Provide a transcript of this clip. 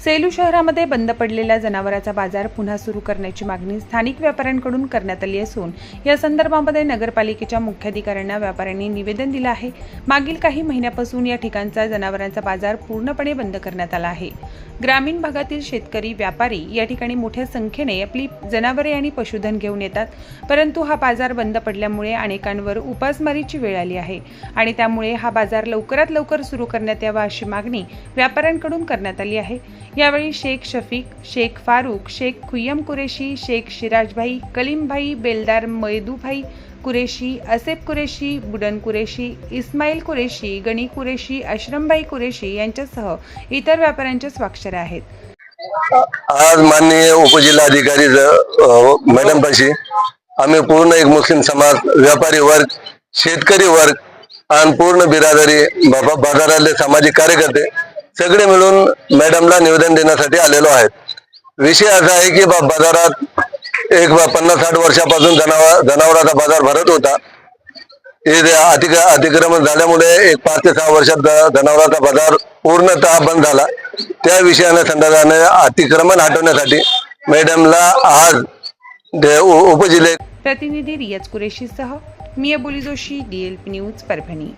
सेलू शहरामध्ये बंद पडलेला जनावरांचा बाजार पुन्हा सुरू करण्याची मागणी स्थानिक व्यापाऱ्यांकडून करण्यात आली असून या संदर्भामध्ये नगरपालिकेच्या मुख्याधिकाऱ्यांना व्यापाऱ्यांनी निवेदन दिलं आहे. मागील काही महिन्यापासून या ठिकाणचा जनावरांचा बाजार पूर्णपणे बंद करण्यात आला आहे. ग्रामीण भागातील शेतकरी व्यापारी या ठिकाणी मोठ्या संख्येने आपली जनावरे आणि पशुधन घेऊन येतात परंतु हा बाजार बंद पडल्यामुळे अनेकांवर उपासमारीची वेळ आली आहे आणि त्यामुळे हा बाजार लवकरात लवकर सुरू करण्यात यावा अशी मागणी व्यापाऱ्यांकडून करण्यात आली आहे. यावेळी शेख शफीक शेख फारूक शेख खुय्यम कुरेशी शेख शिराजभाई कलीमभाई बेलदार मैदूभाई कुरेशी असेफ कुरेशी बुडन कुरेशी इस्माईल कुरेशी गणी कुरेशी अश्रमभाई कुरेशी यांच्यासह इतर व्यापाऱ्यांच्या स्वाक्षऱ्या आहेत. आज माननीय उपजिल्हाधिकारी मॅडम पाशी आम्ही पूर्ण एक मुस्लिम समाज व्यापारी वर्ग शेतकरी वर्ग आणि पूर्ण बिरादरी बाबा बाजारातले सामाजिक कार्यकर्ते सगळे मिळून मॅडमला निवेदन देण्यासाठी आलेलो आहे. विषय असा आहे की बा- बाजारात एक पन्नास साठ वर्षापासून जनावर जनावरांचा बाजार भरत होता. हे अतिक अतिक्रमण झाल्यामुळे एक पाच ते सहा वर्षात जनावरांचा बाजार पूर्णतः बंद झाला. त्या विषयाने संदर्भाने अतिक्रमण हटवण्यासाठी मॅडमला आज उपजिल्हे प्रतिनिधी रियाज कुरेशीसह मिया बोली जोशी डीएलपी न्यूज परभणी.